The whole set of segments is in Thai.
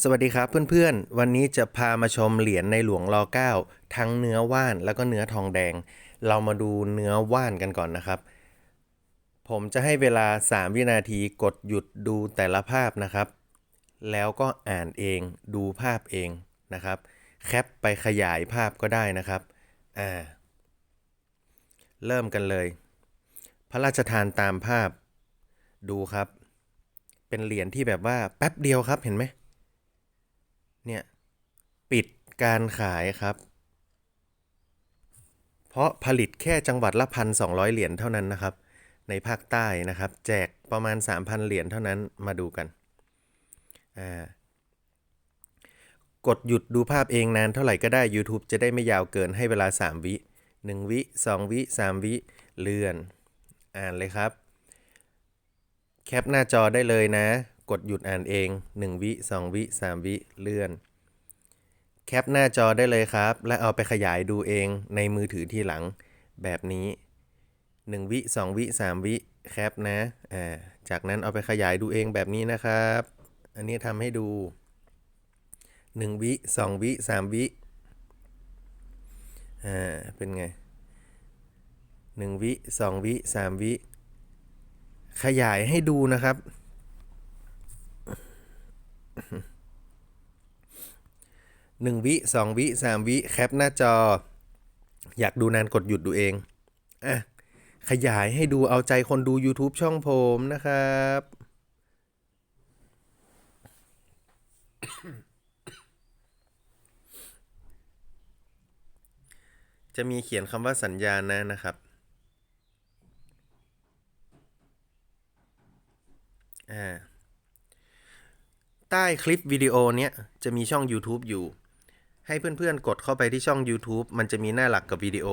สวัสดีครับเพื่อนๆ วันนี้จะพามาชมเหรียญในหลวงรอ9ทั้งเนื้อว่านแล้วก็เนื้อทองแดง เรามาดูเนื้อว่านกันก่อนนะครับ ผมจะให้เวลา 3 วินาทีกดหยุดดูแต่ละภาพนะครับ แล้วก็อ่านเองดูภาพเองนะครับ แคปไปขยายภาพก็ได้นะครับอ่าเริ่มกันเลย พระราชทานตามภาพดูครับ เป็นเหรียญที่แบบว่าแป๊บเดียวครับเห็นไหม เนี่ยปิดการขายครับ เพราะผลิตแค่จังหวัดละพันสองเหรียญเท่านั้นนะครับ ในภาคใต้นะครับ แจกประมาณ 3,000 เหรียญเท่านั้นมาดูกันอ่ากดหยุดดูภาพเองนานเท่าไหร่ก็ได้ YouTube จะได้ไม่ยาวเกินให้เวลา 3 วิ 1 วิ 2 วิ 3 วิเลื่อน อ่านเลยครับ แคปหน้าจอได้เลยนะ กดหยุดอ่านเอง 1 วิ 2 วิ 3 วิเลื่อน แคปหน้าจอได้เลยครับ และเอาไปขยายดูเองในมือถือที่หลังแบบนี้ 1 วิ 2 วิ 3 วิแคปนะอ่าจากนั้นเอาไปขยายดูเองแบบนี้นะครับ อันนี้ทำให้ดู 1 วิ 2 วิ 3 วิอ่าเป็นไง 1 วิ 2 วิ 3 วิ ขยายให้ดูนะครับ หนึ่งวิสองวิสามวิแคปหน้าจอ อยากดูนานกดหยุดดูเองอะขยายให้ดูเอาใจคนดู YouTube ช่องผมนะครับจะมีเขียนคำว่าสัญญาณนะนะครับ ใต้คลิปวิดีโอเนี้ยจะมีช่อง YouTube อยู่ ให้เพื่อนๆ กดเข้าไปที่ช่อง YouTube มันจะมีหน้าหลักกับวิดีโอ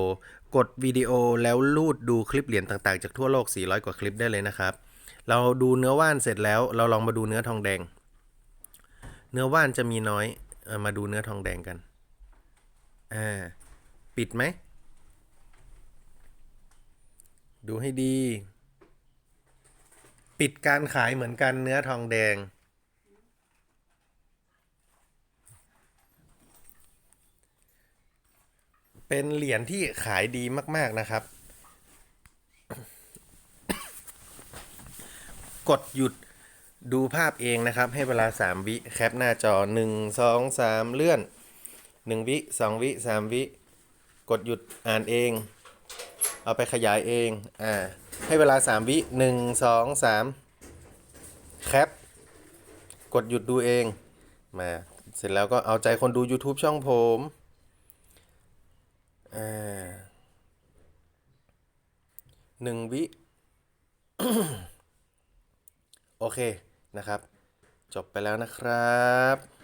กดวิดีโอแล้วลูดดูคลิปเหรียญต่างๆ จากทั่วโลก 400 กว่าคลิปได้เลยนะครับ เราดูเนื้อว่านเสร็จแล้ว เราลองมาดูเนื้อทองแดง เนื้อว่านจะมีน้อย มาดูเนื้อทองแดงกัน อ่า ปิดไหม ดูให้ดี ปิดการขายเหมือนกันเนื้อทองแดง เป็นเหรียญที่ขายดีมาก ๆนะครับ กดหยุดดูภาพเองนะครับ ให้เวลา 3 วิแคปหน้าจอ 1 2 3 เลื่อน 1 วิ 2 วิ 3 วิ กดหยุดอ่านเอง เอาไปขยายเองอ่าให้เวลา 3 วิ 1 2 3 แคป กดหยุดดูเองมาเสร็จแล้วก็เอาใจคนดู YouTube ช่องผม อ่า หนึ่งวิ โอเคนะครับ จบไปแล้วนะครับ